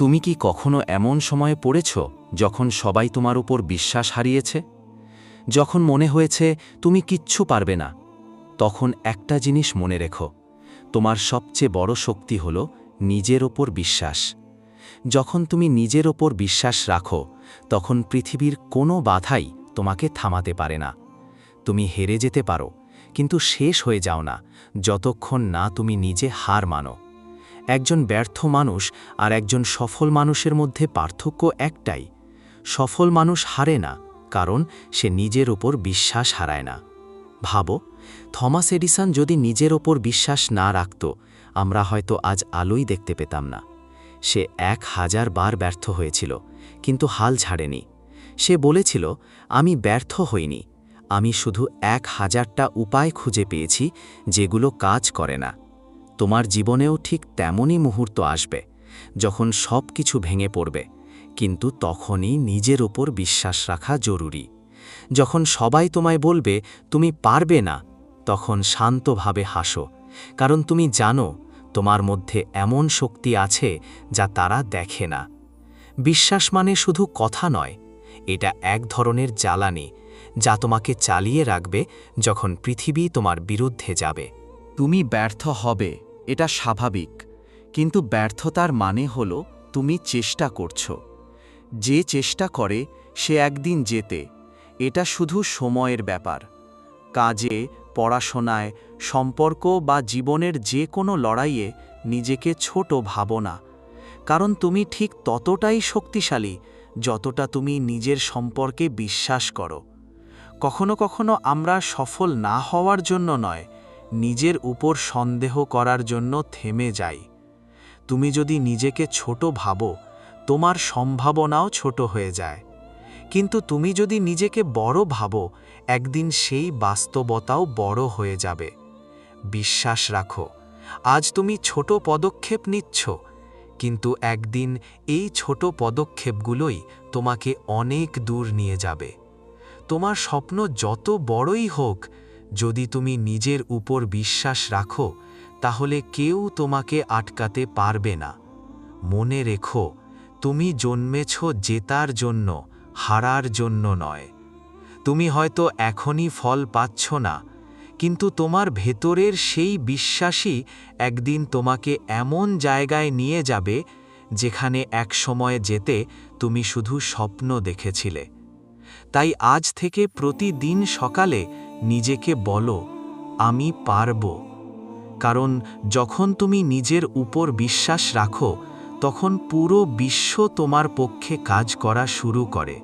তুমি কি কখনো এমন সময়ে পড়েছ যখন সবাই তোমার উপর বিশ্বাস হারিয়েছে? যখন মনে হয়েছে তুমি কিচ্ছু পারবে না, তখন একটা জিনিস মনে রেখো। তোমার সবচেয়ে বড় শক্তি হল নিজের ওপর বিশ্বাস। যখন তুমি নিজের ওপর বিশ্বাস রাখো, তখন পৃথিবীর কোনো বাধাই তোমাকে থামাতে পারে না। তুমি হেরে যেতে পারো, কিন্তু শেষ হয়ে যাও না, যতক্ষণ না তুমি নিজে হার মানো। একজন ব্যর্থ মানুষ আর একজন সফল মানুষের মধ্যে পার্থক্য একটাই। সফল মানুষ হারে না, কারণ সে নিজের ওপর বিশ্বাস হারায় না। ভাবো, থমাস এডিসন যদি নিজের ওপর বিশ্বাস না রাখত, আমরা হয়তো আজ আলোই দেখতে পেতাম না। সে এক হাজার বার ব্যর্থ হয়েছিল, কিন্তু হাল ছাড়েনি। সে বলেছিল, আমি ব্যর্থ হইনি। আমি শুধু এক হাজারটা উপায় খুঁজে পেয়েছি, যেগুলো কাজ করে না। তোমার জীবনেও ঠিক তেমনই মুহূর্ত আসবে, যখন সব কিছু ভেঙে পড়বে, কিন্তু তখনই নিজের ওপর বিশ্বাস রাখা জরুরি। যখন সবাই তোমায় বলবে, তুমি পারবে না, তখন শান্তভাবে হাসো, কারণ তুমি জানো, তোমার মধ্যে এমন শক্তি আছে যা তারা দেখে না। বিশ্বাস মানে শুধু কথা নয়, এটা এক ধরনের জ্বালানি, যা তোমাকে চালিয়ে রাখবে যখন পৃথিবী তোমার বিরুদ্ধে যাবে। তুমি ব্যর্থ হবে। এটা স্বাভাবিক, কিন্তু ব্যর্থতার মানে হল তুমি চেষ্টা করছ। যে চেষ্টা করে, সে একদিন যেতে এটা শুধু সময়ের ব্যাপার। কাজে, পড়াশোনায়, সম্পর্ক বা জীবনের যে কোনো লড়াইয়ে নিজেকে ছোট ভাবো না। কারণ তুমি ঠিক ততটাই শক্তিশালী, যতটা তুমি নিজের সম্পর্কে বিশ্বাস করো। কখনো কখনো আমরা সফল না হওয়ার জন্য নয় নিজের উপর সন্দেহ করার জন্য থেমে যাই। তুমি যদি নিজেকে ছোট ভাবো, তোমার সম্ভাবনাও ছোট হয়ে যায়। কিন্তু তুমি যদি নিজেকে বড় ভাবো, একদিন সেই বাস্তবতাও বড় হয়ে যাবে। বিশ্বাস রাখো, আজ তুমি ছোট পদক্ষেপ নিচ্ছ, কিন্তু একদিন এই ছোট পদক্ষেপগুলোই তোমাকে অনেক দূর নিয়ে যাবে। তোমার স্বপ্ন যত বড়ই হোক যদি তুমি নিজের উপর বিশ্বাস রাখো, তাহলে কেউ তোমাকে আটকাতে পারবে না। মনে রেখো, তুমি জন্মেছ জেতার জন্য, হারার জন্য নয়। তুমি হয়তো এখনই ফল পাচ্ছ না, কিন্তু তোমার ভেতরের সেই বিশ্বাসই একদিন তোমাকে এমন জায়গায় নিয়ে যাবে, যেখানে এক সময়ে যেতে তুমি শুধু স্বপ্ন দেখেছিলে। তাই আজ থেকে প্রতিদিন সকালে নিজেকে বলো, আমি পারব। কারণ যখন তুমি নিজের উপর বিশ্বাস রাখো, তখন পুরো বিশ্ব তোমার পক্ষে কাজ করা শুরু করে।